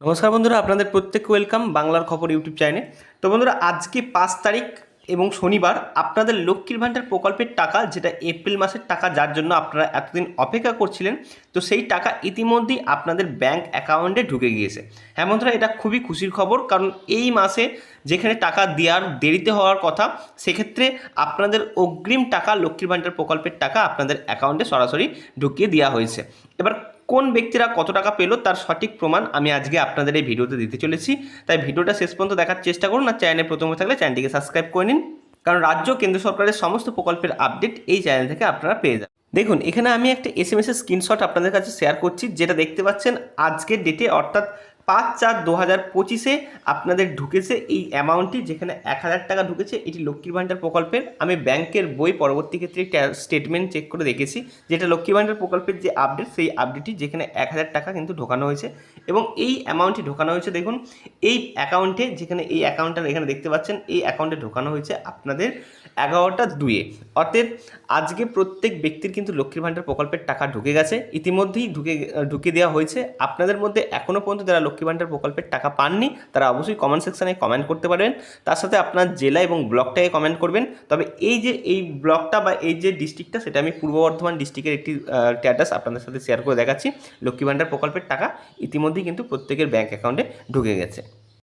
নমস্কার বন্ধুরা, আপনাদের প্রত্যেক ওয়েলকাম বাংলার খবর ইউটিউব চ্যানেলে। তো বন্ধুরা, আজকে পাঁচ তারিখ এবং শনিবার আপনাদের লক্ষ্মীর ভাণ্ডার প্রকল্পের টাকা, যেটা এপ্রিল মাসের টাকা, যার জন্য আপনারা এতদিন অপেক্ষা করছিলেন, তো সেই টাকা ইতিমধ্যেই আপনাদের ব্যাংক অ্যাকাউন্টে ঢুকে গিয়েছে। হ্যাঁ বন্ধুরা, এটা খুবই খুশির খবর, কারণ এই মাসে যেখানে টাকা দেওয়ার দেরিতে হওয়ার কথা, সেক্ষেত্রে আপনাদের অগ্রিম টাকা লক্ষ্মীর ভাণ্ডার প্রকল্পের টাকা আপনাদের অ্যাকাউন্টে সরাসরি ঢুকিয়ে দেওয়া হয়েছে। এবার কোন ব্যক্তিরা কত টাকা পেল তার সঠিক প্রমাণ আমি আজকে আপনাদের এই ভিডিওতে দিতে চলেছি। তাই ভিডিওটা শেষ পর্যন্ত দেখার চেষ্টা করুন আর চ্যানেল প্রথমে থাকলে চ্যানেলটিকে সাবস্ক্রাইব করে নিন। কারণ রাজ্য কেন্দ্র সরকারের সমস্ত প্রকল্পের আপডেট এই চ্যানেল থেকে আপনারা পেয়ে যান দেখুন, এখানে আমি একটা এস এম এস এর স্ক্রিনশট আপনাদের কাছে শেয়ার করছি, যেটা দেখতে পাচ্ছেন আজকের ডেটে অর্থাৎ পাঁচ চার দু হাজার পঁচিশে আপনাদের ঢুকেছে এই অ্যামাউন্টটি যেখানে এক হাজার টাকা ঢুকেছে, এটি লক্ষ্মীর ভাণ্ডার প্রকল্পের। আমি ব্যাংকের বই পরবর্তী ক্ষেত্রে একটা স্টেটমেন্ট চেক করে দেখেছি, যেটা লক্ষ্মী ভাণ্ডার প্রকল্পের যে আপডেট সেই আপডেটটি যেখানে এক হাজার টাকা কিন্তু ঢোকানো হয়েছে। এবং এই অ্যামাউন্টটি ঢোকানো হয়েছে, দেখুন, এই অ্যাকাউন্টে যেখানে এই অ্যাকাউন্টটা এখানে দেখতে পাচ্ছেন, এই অ্যাকাউন্টে ঢোকানো হয়েছে আপনাদের এগারোটা দুয়ে অর্থাৎ আজকে প্রত্যেক ব্যক্তির কিন্তু লক্ষ্মীর ভাণ্ডার প্রকল্পের টাকা ঢুকে গেছে। ইতিমধ্যেই ঢুকে ঢুকে দেওয়া হয়েছে। আপনাদের মধ্যে এখনও পর্যন্ত যারা ভাণ্ডার প্রকল্পের টাকা পাননি, তারা অবশ্যই কমেন্ট সেকশানে কমেন্ট করতে পারবেন। তার সাথে আপনার জেলা এবং ব্লকটাকে কমেন্ট করবেন। তবে এই যে, এই ব্লকটা বা এই যে ডিস্ট্রিক্টটা সেটা আমি পূর্ব বর্ধমান ডিস্ট্রিক্টের একটি স্ট্যাটাস আপনাদের সাথে শেয়ার করে দেখাচ্ছি। লক্ষ্মী ভাণ্ডার প্রকল্পের টাকা ইতিমধ্যেই কিন্তু প্রত্যেকের ব্যাঙ্ক অ্যাকাউন্টে ঢুকে গেছে।